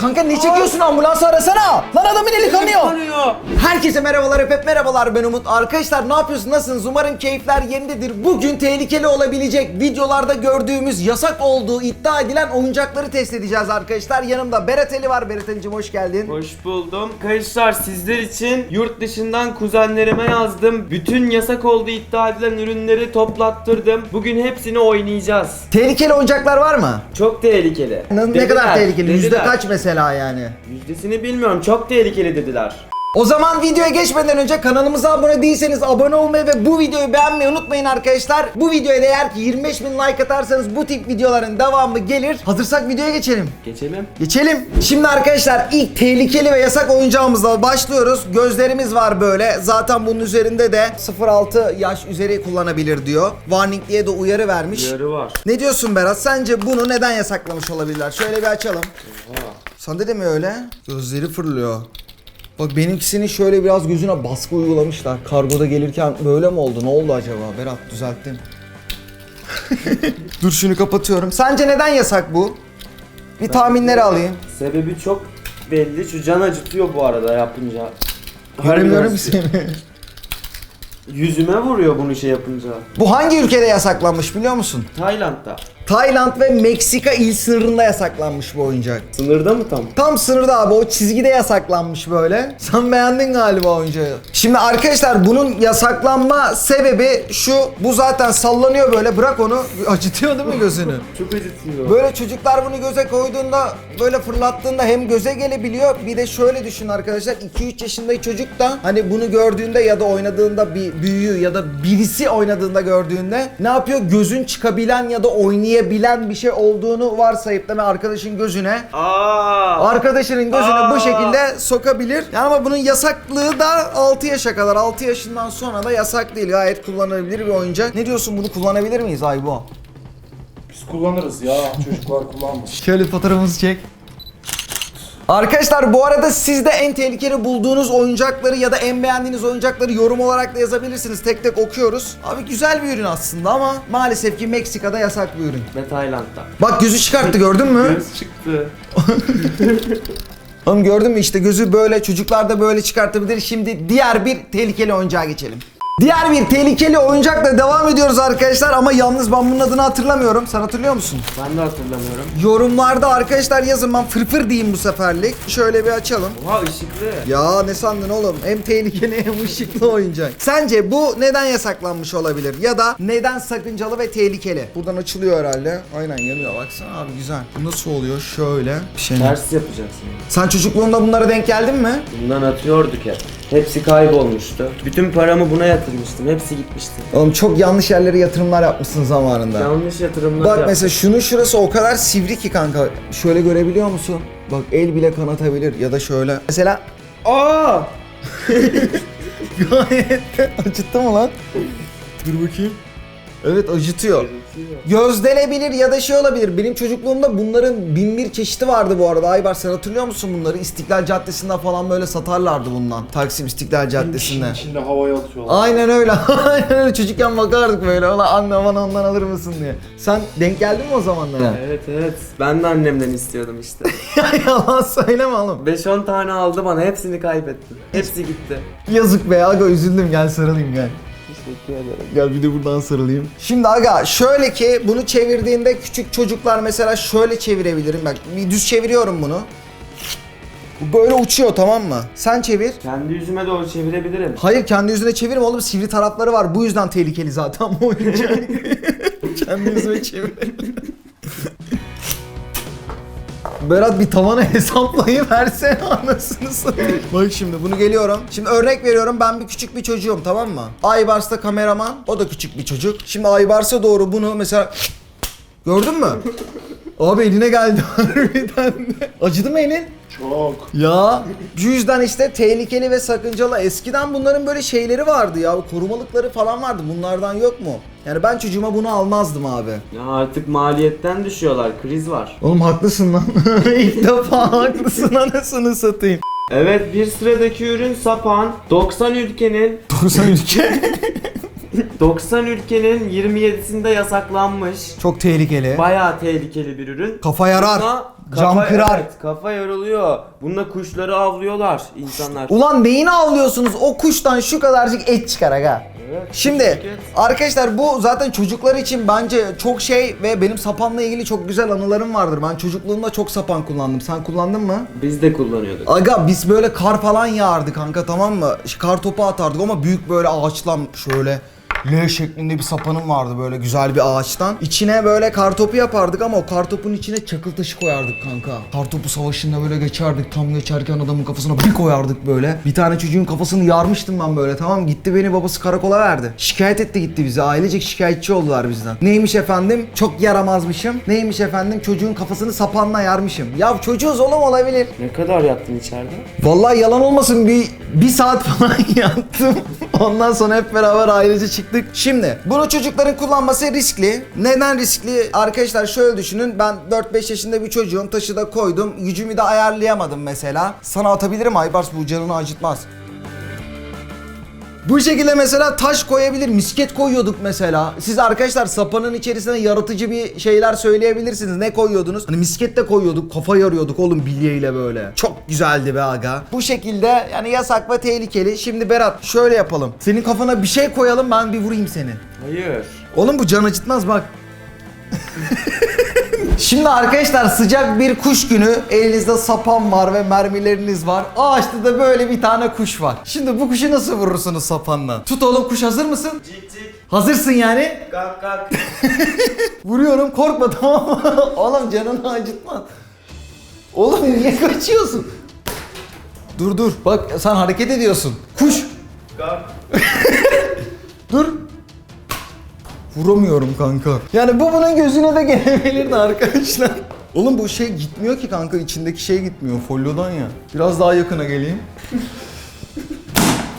Kanka ne çekiyorsun ambulansı arasana. Lan adamın eli kanıyor. Kanıyor. Herkese merhabalar hep merhabalar ben Umut. Arkadaşlar ne yapıyorsunuz nasılsınız? Umarım keyifler yerindedir. Bugün tehlikeli olabilecek videolarda gördüğümüz yasak olduğu iddia edilen oyuncakları test edeceğiz arkadaşlar. Yanımda Berat Ali var. Berat Ali'cim hoş geldin. Hoş buldum. Arkadaşlar sizler için yurt dışından kuzenlerime yazdım. Bütün yasak olduğu iddia edilen ürünleri toplattırdım. Bugün hepsini oynayacağız. Tehlikeli oyuncaklar var mı? Çok tehlikeli. Ne, ne Dediler, kadar tehlikeli? Yüzde dediler. kaç mesela yani? Yüzdesini bilmiyorum. Çok tehlikeli dediler. O zaman videoya geçmeden önce kanalımıza abone değilseniz abone olmayı ve bu videoyu beğenmeyi unutmayın arkadaşlar. Bu videoya da eğer ki 25 bin like atarsanız bu tip videoların devamı gelir. Hazırsak videoya geçelim. Geçelim. Geçelim. Şimdi arkadaşlar ilk tehlikeli ve yasak oyuncağımızla başlıyoruz. Gözlerimiz var böyle. Zaten bunun üzerinde de 0-6 yaş üzeri kullanabilir diyor. Warning diye de uyarı vermiş. Yarı var. Ne diyorsun Berat? Sence bunu neden yasaklamış olabilirler? Şöyle bir açalım. Sende de mi öyle? Gözleri fırlıyor. Bak benimkisini şöyle biraz gözüne baskı uygulamışlar. Kargoda gelirken böyle mi oldu? Ne oldu acaba? Berat düzelttin. Dur şunu kapatıyorum. Sence neden yasak bu? Bir tahminleri alayım. Sebebi çok belli. Şu can acıtıyor bu arada yapınca. Göremiyorum seni. Yüzüme vuruyor bunu şey yapınca. Bu hangi ülkede yasaklanmış biliyor musun? Tayland'da. Tayland ve Meksika il sınırında yasaklanmış bu oyuncak. Sınırda mı tam? Tam sınırda abi o çizgide yasaklanmış böyle. Sen beğendin galiba oyuncağı. Şimdi arkadaşlar bunun yasaklanma sebebi şu. Bu zaten sallanıyor böyle bırak onu. Acıtıyor değil mi gözünü? Çok acıtıyor. Böyle çocuklar bunu göze koyduğunda böyle fırlattığında hem göze gelebiliyor bir de şöyle düşün arkadaşlar 2-3 yaşındaki çocuk da hani bunu gördüğünde ya da oynadığında bir büyüğü ya da birisi oynadığında gördüğünde ne yapıyor gözün çıkabilen ya da oynayabilen bir şey olduğunu varsayıp da arkadaşın gözüne Aa! arkadaşının gözüne Aa! bu şekilde sokabilir. Yani ama bunun yasaklığı da 6 yaşa kadar 6 yaşından sonra da yasak değil gayet kullanılabilir bir oyuncak. Ne diyorsun bunu kullanabilir miyiz Aybo? Biz kullanırız ya. Çocuklar kullanmasın. Şöyle fotoğrafımızı çek. Arkadaşlar bu arada siz de en tehlikeli bulduğunuz oyuncakları ya da en beğendiğiniz oyuncakları yorum olarak da yazabilirsiniz. Tek tek okuyoruz. Abi güzel bir ürün aslında ama maalesef ki Meksika'da yasak bir ürün. Ve Tayland'da. Bak gözü çıkarttı gördün mü? Göz çıktı. Oğlum gördün mü işte gözü böyle çocuklar da böyle çıkartabilir. Şimdi diğer bir tehlikeli oyuncağa geçelim. Diğer bir tehlikeli oyuncakla devam ediyoruz arkadaşlar ama yalnız ben bunun adını hatırlamıyorum. Sen hatırlıyor musun? Ben de hatırlamıyorum. Yorumlarda arkadaşlar yazın ben fırfır diyeyim bu seferlik. Şöyle bir açalım. Oha ışıklı. Ya ne sandın oğlum? Hem tehlikeli hem ışıklı oyuncak. Sence bu neden yasaklanmış olabilir? Ya da neden sakıncalı ve tehlikeli? Buradan açılıyor herhalde. Aynen yanıyor baksana abi güzel. Bu nasıl oluyor? Şöyle. Bir şey. Ters yapacaksın. Sen çocukluğunda bunlara denk geldin mi? Bundan atıyorduk hep. Hepsi kaybolmuştu. Bütün paramı buna yatırmıştım. Hepsi gitmişti. Oğlum çok yanlış yerlere yatırımlar yapmışsın zamanında. Yanlış yatırımlar Bak yaptım. mesela şunun şurası o kadar sivri ki kanka. Şöyle görebiliyor musun? Bak el bile kanatabilir ya da şöyle. Mesela Aa! gayet acıttı mı lan? Dur bakayım. Evet acıtıyor. Gözdelebilir ya da şey olabilir. Benim çocukluğumda bunların bin bir çeşidi vardı bu arada. Aybar sen hatırlıyor musun bunları? İstiklal Caddesi'nde falan böyle satarlardı bundan. Taksim İstiklal Caddesi'nde. İçinde havaya atıyorlar. Aynen öyle. Aynen öyle. Çocukken bakardık böyle. Ulan anne bana ondan alır mısın diye. Sen denk geldin mi o zamanlara? Evet evet. Ben de annemden istiyordum işte. Yalan söyleme oğlum. 5-10 tane aldı bana. Hepsini kaybettim. Hepsi gitti. Yazık be aga üzüldüm gel sarılayım gel. Teşekkür ederim. Gel bir de buradan sarılayım. Şimdi aga şöyle ki bunu çevirdiğinde küçük çocuklar mesela şöyle çevirebilirim. Bak bir düz çeviriyorum bunu. Bu böyle uçuyor tamam mı? Sen çevir. Kendi yüzüme doğru çevirebilirim. Hayır kendi yüzüne çevirme oğlum sivri tarafları var. Bu yüzden tehlikeli zaten bu oyuncak. kendi yüzüme çevir. Berat bir tavana hesaplayı versene anasını satayım. Bak şimdi bunu geliyorum. Şimdi örnek veriyorum ben bir küçük bir çocuğum tamam mı? Aybars da kameraman o da küçük bir çocuk. Şimdi Aybars'a doğru bunu mesela gördün mü? Abi eline geldi harbiden de. Acıdı mı elin? Çok. Ya bu yüzden işte tehlikeli ve sakıncalı. Eskiden bunların böyle şeyleri vardı ya. Korumalıkları falan vardı. Bunlardan yok mu? Yani ben çocuğuma bunu almazdım abi. Ya artık maliyetten düşüyorlar. Kriz var. Oğlum haklısın lan. İlk defa haklısın anasını satayım. Evet bir sıradaki ürün sapan. 90 ülkenin 90 ülke. 90 ülkenin 27'sinde yasaklanmış. Çok tehlikeli. Bayağı tehlikeli bir ürün. Kafa yarar. Bununla Cam kafa- kırar. Evet, kafa yarılıyor. Bununla kuşları avlıyorlar insanlar. Ulan neyini avlıyorsunuz? O kuştan şu kadarcık et çıkar aga. Evet, Şimdi et. arkadaşlar bu zaten çocuklar için bence çok şey ve benim sapanla ilgili çok güzel anılarım vardır. Ben çocukluğumda çok sapan kullandım. Sen kullandın mı? Biz de kullanıyorduk. Aga biz böyle kar falan yağardı kanka tamam mı? Kar topu atardık ama büyük böyle ağaçtan şöyle L şeklinde bir sapanım vardı böyle güzel bir ağaçtan. İçine böyle kar topu yapardık ama o kar topun içine çakıl taşı koyardık kanka. Kar topu savaşında böyle geçerdik. Tam geçerken adamın kafasına bir koyardık böyle. Bir tane çocuğun kafasını yarmıştım ben böyle tamam Gitti beni babası karakola verdi. Şikayet etti gitti bize. Ailecek şikayetçi oldular bizden. Neymiş efendim? Çok yaramazmışım. Neymiş efendim? Çocuğun kafasını sapanla yarmışım. Ya çocuğuz oğlum olabilir. Ne kadar yattın içeride? Vallahi yalan olmasın bir bir saat falan yattım. Ondan sonra hep beraber ailece çıktık. Şimdi bunu çocukların kullanması riskli. Neden riskli? Arkadaşlar şöyle düşünün. Ben 4-5 yaşında bir çocuğum. Taşı da koydum. Gücümü de ayarlayamadım mesela. Sana atabilirim Aybars bu canını acıtmaz. Bu şekilde mesela taş koyabilir, misket koyuyorduk mesela. Siz arkadaşlar sapanın içerisine yaratıcı bir şeyler söyleyebilirsiniz. Ne koyuyordunuz? Hani misket de koyuyorduk, kafa yarıyorduk oğlum bilyeyle böyle. Çok güzeldi be aga. Bu şekilde yani yasak ve tehlikeli. Şimdi Berat şöyle yapalım. Senin kafana bir şey koyalım ben bir vurayım seni. Hayır. Oğlum bu can acıtmaz bak. Şimdi arkadaşlar sıcak bir kuş günü elinizde sapan var ve mermileriniz var. Ağaçta da böyle bir tane kuş var. Şimdi bu kuşu nasıl vurursunuz sapanla? Tut oğlum kuş hazır mısın? Cik cik. Hazırsın yani. Kalk kalk. Vuruyorum korkma tamam mı? oğlum canını acıtma. Oğlum niye kaçıyorsun? Dur dur bak sen hareket ediyorsun. Kuş kalk. Vuramıyorum kanka. Yani bu bunun gözüne de gelebilirdi arkadaşlar. Oğlum bu şey gitmiyor ki kanka içindeki şey gitmiyor folyodan ya. Biraz daha yakına geleyim.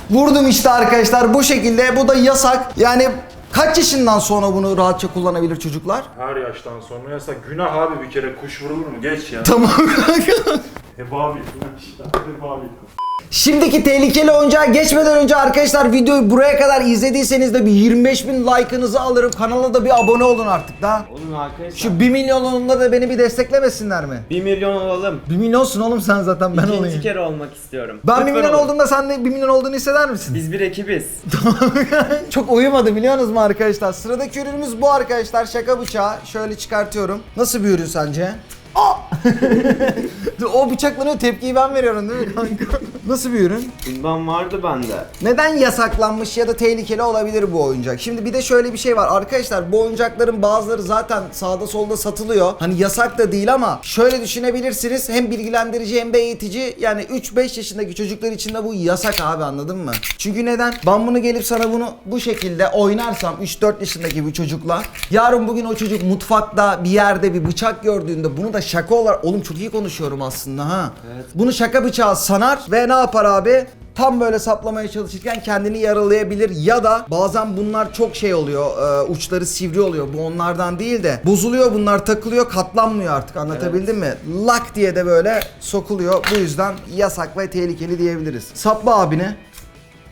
Vurdum işte arkadaşlar bu şekilde bu da yasak. Yani kaç yaşından sonra bunu rahatça kullanabilir çocuklar? Her yaştan sonra yasak. Günah abi bir kere kuş vurulur mu? Geç ya. Tamam kanka. Hebabil. işte hebabil. Şimdiki tehlikeli oyuncağa geçmeden önce arkadaşlar videoyu buraya kadar izlediyseniz de bir 25 bin like'ınızı alırım. Kanala da bir abone olun artık da. Oğlum arkadaşlar. Şu 1 milyonunda da beni bir desteklemesinler mi? 1 milyon olalım. 1 milyonsun oğlum sen zaten ben İkinci olayım. kere olmak istiyorum. Ben 1 Lütfen milyon olun. olduğumda sen de 1 milyon olduğunu hisseder misin? Biz bir ekibiz. Çok uyumadı biliyorsunuz mu arkadaşlar? Sıradaki ürünümüz bu arkadaşlar. Şaka bıçağı. Şöyle çıkartıyorum. Nasıl bir ürün sence? Aa! o bıçaklanıyor tepkiyi ben veriyorum değil mi kanka? Nasıl bir ürün? Bundan vardı bende. Neden yasaklanmış ya da tehlikeli olabilir bu oyuncak? Şimdi bir de şöyle bir şey var. Arkadaşlar bu oyuncakların bazıları zaten sağda solda satılıyor. Hani yasak da değil ama şöyle düşünebilirsiniz. Hem bilgilendirici hem de eğitici. Yani 3-5 yaşındaki çocuklar için de bu yasak abi anladın mı? Çünkü neden? Ben bunu gelip sana bunu bu şekilde oynarsam 3-4 yaşındaki bir çocukla yarın bugün o çocuk mutfakta bir yerde bir bıçak gördüğünde bunu da şaka olarak oğlum çok iyi konuşuyorum aslında ha. Evet. Bunu şaka bıçağı sanar ve ne yapar abi? Tam böyle saplamaya çalışırken kendini yaralayabilir ya da bazen bunlar çok şey oluyor e, uçları sivri oluyor bu onlardan değil de bozuluyor bunlar takılıyor katlanmıyor artık anlatabildim mi? Lak diye de böyle sokuluyor bu yüzden yasak ve tehlikeli diyebiliriz. Sapla abine.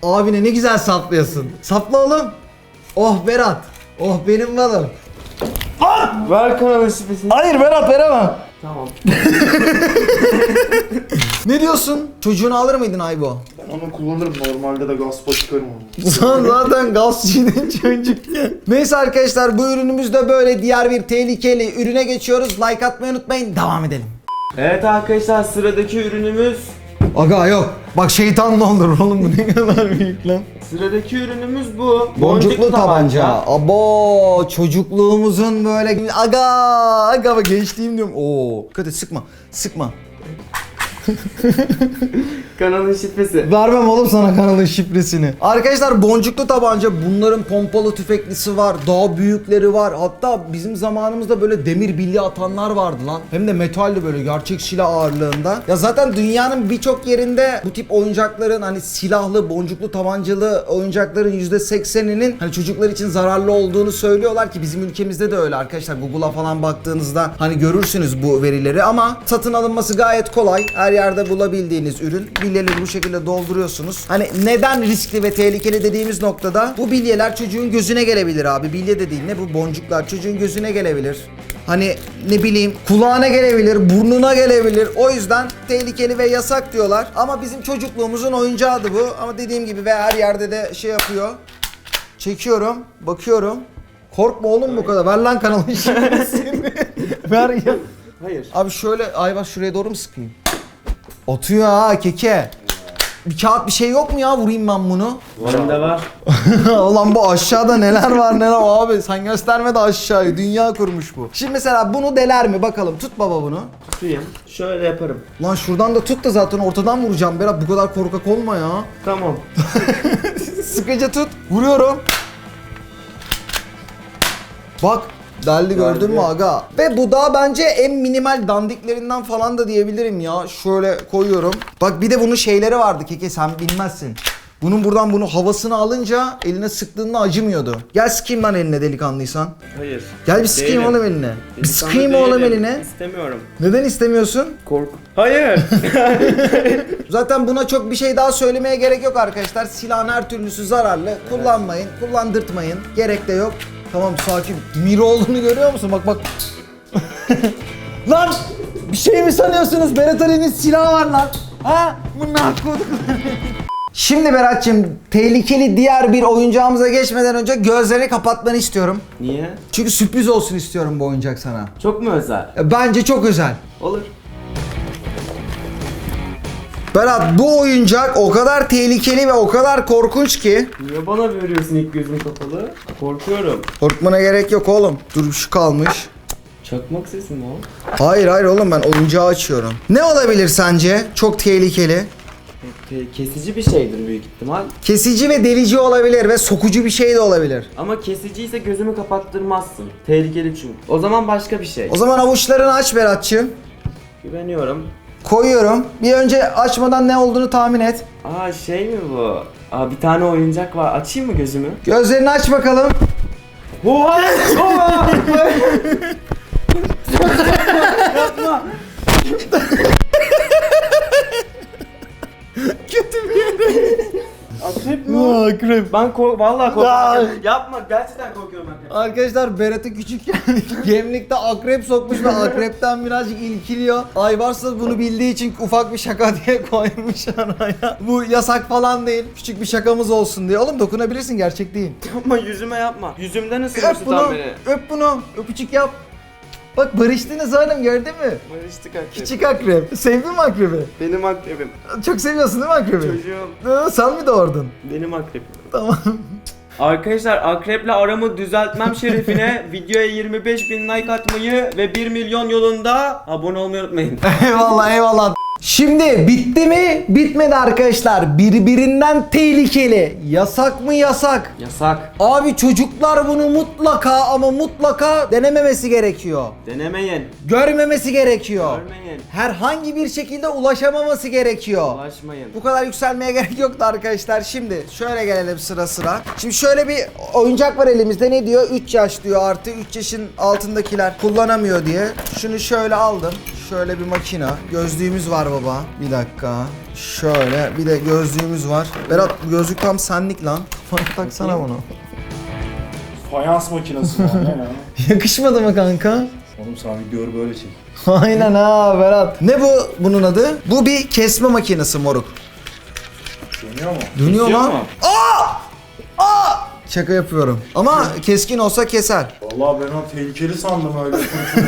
Abine ne güzel saplıyorsun. Sapla oğlum. Oh Berat. Oh benim balım. Ver kanalın şifresini. Hayır Berat veremem. Tamam. Ne diyorsun? Çocuğunu alır mıydın Aybo? Ben onu kullanırım. Normalde de gaspa çıkarım onu. Sen zaten gazçıydın çocukken. Neyse arkadaşlar bu ürünümüz de böyle diğer bir tehlikeli ürüne geçiyoruz. Like atmayı unutmayın. Devam edelim. Evet arkadaşlar sıradaki ürünümüz Aga yok. Bak şeytan ne olur oğlum bu ne kadar büyük lan. Sıradaki ürünümüz bu. Boncuklu tabanca. Abo çocukluğumuzun böyle aga aga bak gençliğim diyorum. Oo. Dikkat et sıkma. Sıkma. Kanalın şifresi. Vermem oğlum sana kanalın şifresini. Arkadaşlar boncuklu tabanca bunların pompalı tüfeklisi var. Daha büyükleri var. Hatta bizim zamanımızda böyle demir bilye atanlar vardı lan. Hem de metalli böyle gerçek silah ağırlığında. Ya zaten dünyanın birçok yerinde bu tip oyuncakların hani silahlı boncuklu tabancalı oyuncakların %80'inin hani çocuklar için zararlı olduğunu söylüyorlar ki bizim ülkemizde de öyle arkadaşlar. Google'a falan baktığınızda hani görürsünüz bu verileri ama satın alınması gayet kolay. Her her yerde bulabildiğiniz ürün. Bilyeleri bu şekilde dolduruyorsunuz. Hani neden riskli ve tehlikeli dediğimiz noktada bu bilyeler çocuğun gözüne gelebilir abi. Bilye de değil ne bu boncuklar çocuğun gözüne gelebilir. Hani ne bileyim kulağına gelebilir, burnuna gelebilir. O yüzden tehlikeli ve yasak diyorlar. Ama bizim çocukluğumuzun oyuncağıydı bu. Ama dediğim gibi ve her yerde de şey yapıyor. Çekiyorum, bakıyorum. Korkma oğlum bu kadar. Ver lan kanalın şifresini. Ver ya. Hayır. Abi şöyle Ayvaz şuraya doğru mu sıkayım? Atıyor ha keke. Bir kağıt bir şey yok mu ya vurayım ben bunu? Bende var. Ulan bu aşağıda neler var neler abi sen gösterme de aşağıyı dünya kurmuş bu. Şimdi mesela bunu deler mi bakalım tut baba bunu. Tutayım. Şöyle yaparım. Lan şuradan da tut da zaten ortadan vuracağım Berat bu kadar korkak olma ya. Tamam. Sıkıca tut vuruyorum. Bak deldi gördün mü aga? Ve bu da bence en minimal dandiklerinden falan da diyebilirim ya. Şöyle koyuyorum. Bak bir de bunun şeyleri vardı keke sen bilmezsin. Bunun buradan bunu havasını alınca eline sıktığında acımıyordu. Gel sıkayım lan eline delikanlıysan. Hayır. Gel bir sıkayım Değilim. oğlum eline. Bir Delikanlı sıkayım oğlum değilim. eline. İstemiyorum. Neden istemiyorsun? Kork. Hayır. Zaten buna çok bir şey daha söylemeye gerek yok arkadaşlar. Silahın her türlüsü zararlı. Kullanmayın, kullandırtmayın. Gerek de yok. Tamam sakin. Miro olduğunu görüyor musun? Bak bak. lan! Bir şey mi sanıyorsunuz? Berat Ali'nin silahı var lan. Ha? Bunlar kodukları. Şimdi Berat'cığım tehlikeli diğer bir oyuncağımıza geçmeden önce gözlerini kapatmanı istiyorum. Niye? Çünkü sürpriz olsun istiyorum bu oyuncak sana. Çok mu özel? Bence çok özel. Olur. Berat bu oyuncak o kadar tehlikeli ve o kadar korkunç ki Niye bana veriyorsun ilk gözüm kapalı? Korkuyorum. Korkmana gerek yok oğlum. Dur şu kalmış. Çakmak sesi mi o? Hayır hayır oğlum ben oyuncağı açıyorum. Ne olabilir sence? Çok tehlikeli. Ke- Kesici bir şeydir büyük ihtimal. Kesici ve delici olabilir ve sokucu bir şey de olabilir. Ama kesici ise gözümü kapattırmazsın. Tehlikeli çünkü. O zaman başka bir şey. O zaman avuçlarını aç Berat'cığım. Güveniyorum. Koyuyorum. Bir önce açmadan ne olduğunu tahmin et. Aa şey mi bu? Aa bir tane oyuncak var. Açayım mı gözümü? Gözlerini aç bakalım. Oha! Oha! Yapma! Kötü bir yere. Akrep mi o? Akrep. Ben kork vallahi korkuyorum. Yapma gerçekten korkuyorum ben. Arkadaşlar Berat'ı küçükken gemlikte akrep sokmuş ve akrepten birazcık ilkiliyor. Aybars da bunu bildiği için ufak bir şaka diye koymuş araya. Bu yasak falan değil. Küçük bir şakamız olsun diye. Oğlum dokunabilirsin gerçek değil. Yapma yüzüme yapma. Yüzümden Öp ısırmıştı bunu. tam beni. Öp bunu. Öpücük yap. Bak barıştınız oğlum gördün mü? Barıştık akrep. Küçük akrep. Sevdin mi akrebi? Benim akrebim. Çok seviyorsun değil mi akrebi? Çocuğum. Aa, Sen mi doğurdun? Benim akrepim. Tamam. Arkadaşlar akreple aramı düzeltmem şerefine videoya 25 bin like atmayı ve 1 milyon yolunda abone olmayı unutmayın. eyvallah eyvallah. Şimdi bitti mi? Bitmedi arkadaşlar. Birbirinden tehlikeli. Yasak mı yasak? Yasak. Abi çocuklar bunu mutlaka ama mutlaka denememesi gerekiyor. Denemeyin. Görmemesi gerekiyor. Görmeyin. Herhangi bir şekilde ulaşamaması gerekiyor. Ulaşmayın. Bu kadar yükselmeye gerek yoktu arkadaşlar. Şimdi şöyle gelelim sıra sıra. Şimdi şöyle bir oyuncak var elimizde. Ne diyor? 3 yaş diyor artı 3 yaşın altındakiler kullanamıyor diye. Şunu şöyle aldım. Şöyle bir makina. Gözlüğümüz var baba. Bir dakika. Şöyle bir de gözlüğümüz var. Berat bu gözlük tam senlik lan. Kafana taksana bunu. Fayans makinesi var ne ya? Yakışmadı mı kanka? Oğlum sen videoyu böyle çek. Aynen ha Berat. Ne bu bunun adı? Bu bir kesme makinesi moruk. Dönüyor mu? Dönüyor Kesiyor lan. mu? Şaka yapıyorum. Ama keskin olsa keser. Vallahi ben onu tehlikeli sandım öyle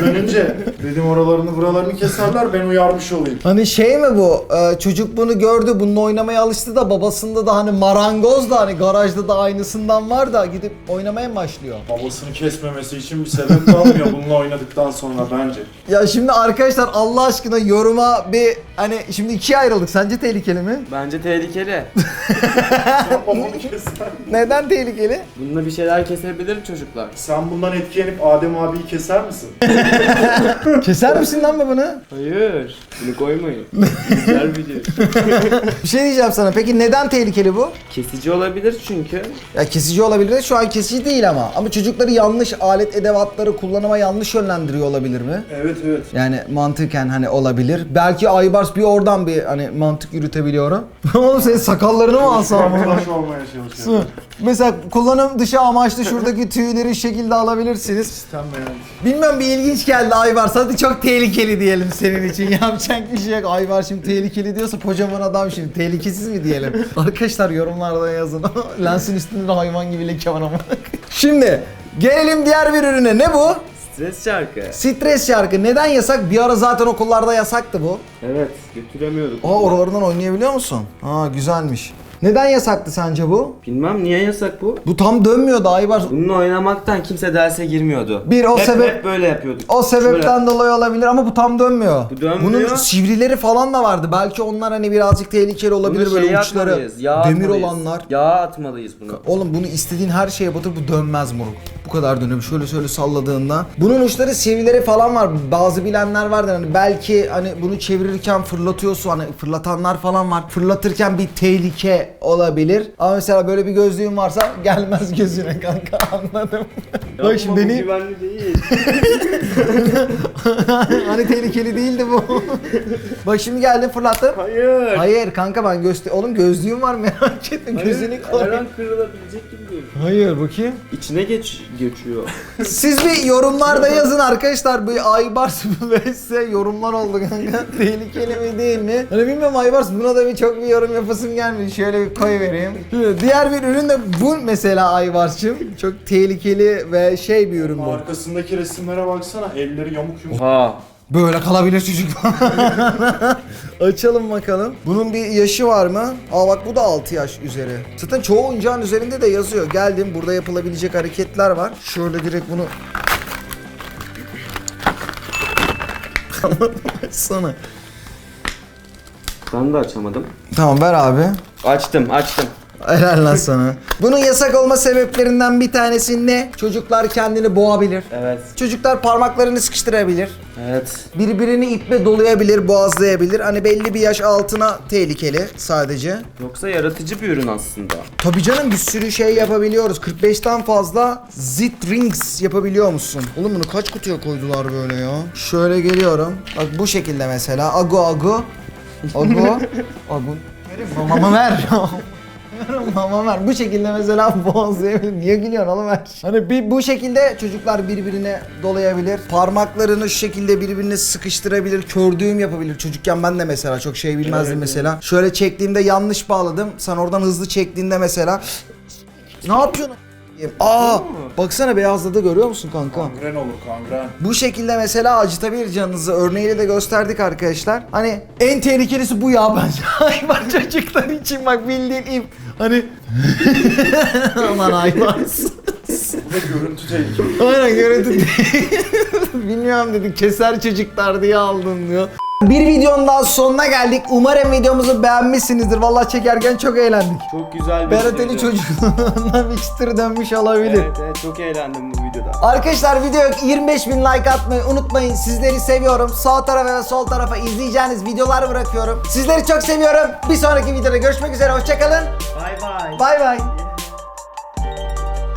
dönünce. Dedim oralarını buralarını keserler ben uyarmış olayım. Hani şey mi bu? Ee, çocuk bunu gördü, bununla oynamaya alıştı da babasında da hani marangoz da hani garajda da aynısından var da gidip oynamaya mı başlıyor? Babasını kesmemesi için bir sebep kalmıyor bununla oynadıktan sonra bence. Ya şimdi arkadaşlar Allah aşkına yoruma bir hani şimdi ikiye ayrıldık. Sence tehlikeli mi? Bence tehlikeli. Babamı keser. Neden tehlikeli? Tehlikeli? Bununla bir şeyler kesebilir çocuklar. Sen bundan etkilenip Adem abiyi keser misin? Keser misin lan be bunu? Hayır. Bunu koymayın. Güzel video. Bir şey diyeceğim sana. Peki neden tehlikeli bu? Kesici olabilir çünkü. Ya kesici olabilir de şu an kesici değil ama. Ama çocukları yanlış alet edevatları kullanıma yanlış yönlendiriyor olabilir mi? Evet evet. Yani mantıken hani olabilir. Belki Aybars bir oradan bir hani mantık yürütebiliyorum. Oğlum senin sakallarını mı alsam? Arkadaş olmaya çalışıyorum. Mesela kullanım dışı amaçlı şuradaki tüyleri şekilde alabilirsiniz. Sistem beğendim. Bilmem bir ilginç geldi Aybars. Hadi çok tehlikeli diyelim senin için. Yapacak bir şey yok. Aybars şimdi tehlikeli diyorsa kocaman adam şimdi. Tehlikesiz mi diyelim? Arkadaşlar yorumlarda yazın. Lensin üstünde de hayvan gibi leke var ama. şimdi gelelim diğer bir ürüne. Ne bu? Stres şarkı. Stres şarkı. Neden yasak? Bir ara zaten okullarda yasaktı bu. Evet. Götüremiyorduk. Aa oralarından oynayabiliyor musun? Aa güzelmiş. Neden yasaktı sence bu? Bilmem niye yasak bu? Bu tam dönmüyordu Aybars. Bununla oynamaktan kimse derse girmiyordu. Bir o hep, sebep- hep böyle yapıyorduk. O sebepten Şöyle. dolayı olabilir ama bu tam dönmüyor. Bu dönmüyor. Bunun sivrileri falan da vardı. Belki onlar hani birazcık tehlikeli olabilir Bunu böyle şeye uçları. atmalıyız, yağa Demir atmalıyız. olanlar. Yağa atmalıyız bunu. Oğlum bunu istediğin her şeye batır bu dönmez moruk. Bu kadar dönüyor. Şöyle şöyle salladığında. Bunun uçları sivrileri falan var. Bazı bilenler vardır hani belki hani bunu çevirirken fırlatıyorsun hani fırlatanlar falan var. Fırlatırken bir tehlike olabilir. Ama mesela böyle bir gözlüğün varsa gelmez gözüne kanka anladım. Bak şimdi beni güvenli değil. hani tehlikeli değildi bu. Bak şimdi geldim fırlattım. Hayır. Hayır kanka ben göster oğlum gözlüğüm var merak etme gözünü Hayır, koy. Her an kırılabilecek gibi değil. Hayır bakayım. İçine geç geçiyor. Siz bir yorumlarda yazın arkadaşlar bu Aybars size yorumlar oldu kanka. Tehlikeli mi değil mi? Hani bilmiyorum Aybars buna da bir çok bir yorum yapasım gelmedi. Şöyle bir koy vereyim. Şimdi diğer bir ürün de bu mesela Aybars'cığım. Çok tehlikeli ve şey bir ürün bu. Arkasındaki resimlere baksana elleri yamuk yumuk. Oha. Böyle kalabilir çocuk. Açalım bakalım. Bunun bir yaşı var mı? Aa bak bu da 6 yaş üzeri. Zaten çoğu oyuncağın üzerinde de yazıyor. Geldim burada yapılabilecek hareketler var. Şöyle direkt bunu Açsana. Ben de açamadım. Tamam ver abi. Açtım açtım. Helal lan sana. Bunun yasak olma sebeplerinden bir tanesi ne? Çocuklar kendini boğabilir. Evet. Çocuklar parmaklarını sıkıştırabilir. Evet. Birbirini iple dolayabilir, boğazlayabilir. Hani belli bir yaş altına tehlikeli sadece. Yoksa yaratıcı bir ürün aslında. Tabii canım bir sürü şey yapabiliyoruz. 45'ten fazla zit rings yapabiliyor musun? Oğlum bunu kaç kutuya koydular böyle ya? Şöyle geliyorum. Bak bu şekilde mesela. Agu agu. Agu. agu. Mama ver. Mama ver. Bu şekilde mesela boğazlayabilir. Niye gülüyorsun oğlum ver. Hani bir, bu şekilde çocuklar birbirine dolayabilir. Parmaklarını şu şekilde birbirine sıkıştırabilir. Kördüğüm yapabilir. Çocukken ben de mesela çok şey bilmezdim mesela. Şöyle çektiğimde yanlış bağladım. Sen oradan hızlı çektiğinde mesela ne yapıyorsun? Aa, baksana beyazladı görüyor musun kanka? Kangren olur kangren. Bu şekilde mesela acıtabilir canınızı. Örneğiyle de gösterdik arkadaşlar. Hani en tehlikelisi bu ya bence. Hayvan çocuklar için bak bildiğin ip. Hani aman hayvan. Bu da görüntü tehlikeli. Aynen görüntü değil. Bilmiyorum dedi keser çocuklar diye aldın diyor. Bir videonun daha sonuna geldik. Umarım videomuzu beğenmişsinizdir. Vallahi çekerken çok eğlendik. Çok güzel bir Berat Ali çocukluğundan bir çıtır dönmüş olabilir. Evet, evet çok eğlendim bu videoda. Arkadaşlar videoya 25 bin like atmayı unutmayın. Sizleri seviyorum. Sağ tarafa ve sol tarafa izleyeceğiniz videolar bırakıyorum. Sizleri çok seviyorum. Bir sonraki videoda görüşmek üzere. Hoşçakalın. Bay bay. Bay bay.